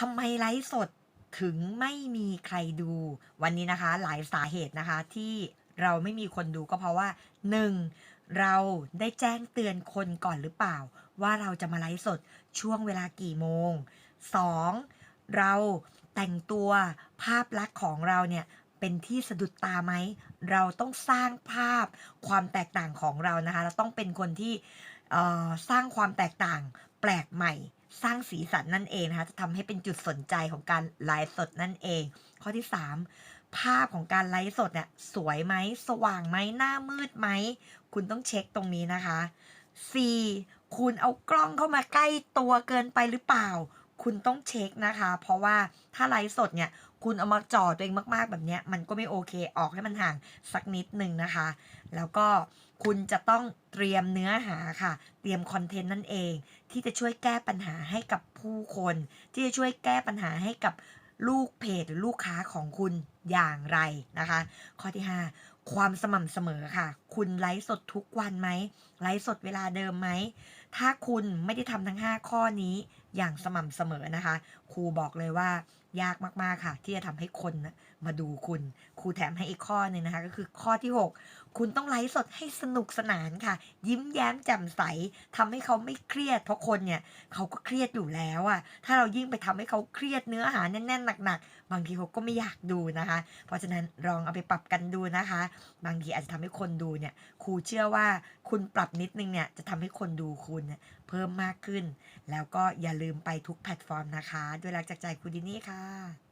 ทำไมไลฟ์สดถึงไม่มีใครดู วันนี้นะคะ หลายสาเหตุนะคะที่เราไม่มีคนดูก็เพราะว่า 1. เราได้แจ้งเตือนคนก่อนหรือเปล่า ว่าเราจะมาไลฟ์สดช่วงเวลากี่โมง 2. เราแต่งตัวภาพลักษณ์ของเราเนี่ยเป็นที่สะดุดตาไหม เราต้องสร้างภาพความแตกต่างของเรานะคะ เราต้องเป็นคนที่สร้างความแตกต่างแปลกใหม่ สร้างสีสันนั่นเองนะคะ จะทำให้เป็นจุดสนใจของการไลฟ์สดนั่นเอง ข้อที่ 3 ภาพของการไลฟ์สดเนี่ยสวยไหม สว่างไหมหน้ามืดไหม คุณต้องเช็คตรงนี้นะคะ 4. คุณเอากล้องเข้ามาใกล้ตัวเกินไปหรือเปล่า คุณต้องเช็คนะคะ เพราะว่าถ้าไลฟ์สดเนี่ยคุณเอามาจ่อตัวเองมาก ๆ แบบเนี้ยมันก็ไม่โอเคออกให้มันห่างสักนิดหนึ่งนะคะ แล้วก็คุณจะต้องเตรียมเนื้อหาค่ะ เตรียมคอนเทนต์นั่นเอง ที่จะช่วยแก้ปัญหาให้กับผู้คน ที่จะช่วยแก้ปัญหาให้กับลูกเพจหรือลูกค้าของคุณอย่างไรนะคะ ข้อที่ 5 ความสม่ำเสมอค่ะคุณไลฟ์สดทุกวันไหมไลฟ์สดเวลาเดิมไหม ถ้าคุณไม่ได้ทำทั้ง 5 ข้อนี้อย่างสม่ำเสมอนะคะ ครูบอกเลยว่ายากมาก ๆ ค่ะ ที่จะทำให้คนนะมาดูคุณ ครูแถมให้อีกข้อหนึ่งนะคะ ก็คือข้อที่ 6 คุณต้องไลฟ์สดให้สนุกสนานค่ะ ยิ้มแย้มแจ่มใสทำให้เขาไม่เครียด เพราะคนเนี่ยเขาก็เครียดอยู่แล้วอะถ้าเรายิ่งไปทำให้เขาเครียดเนื้อหาแน่น ๆ หนัก ๆ บางทีเขาก็ไม่อยากดูนะคะ เพราะฉะนั้นลองเอาไปปรับกันดูนะคะ บางทีอาจจะทำให้คนดูเนี่ยครูเชื่อว่าคุณปรับนิดนึงเนี่ยจะทำให้คนดูคุณเนี่ยเพิ่มมากขึ้น แล้วก็อย่าลืมไปทุกแพลตฟอร์มนะคะ ด้วยรักจากใจครูดินี่ค่ะ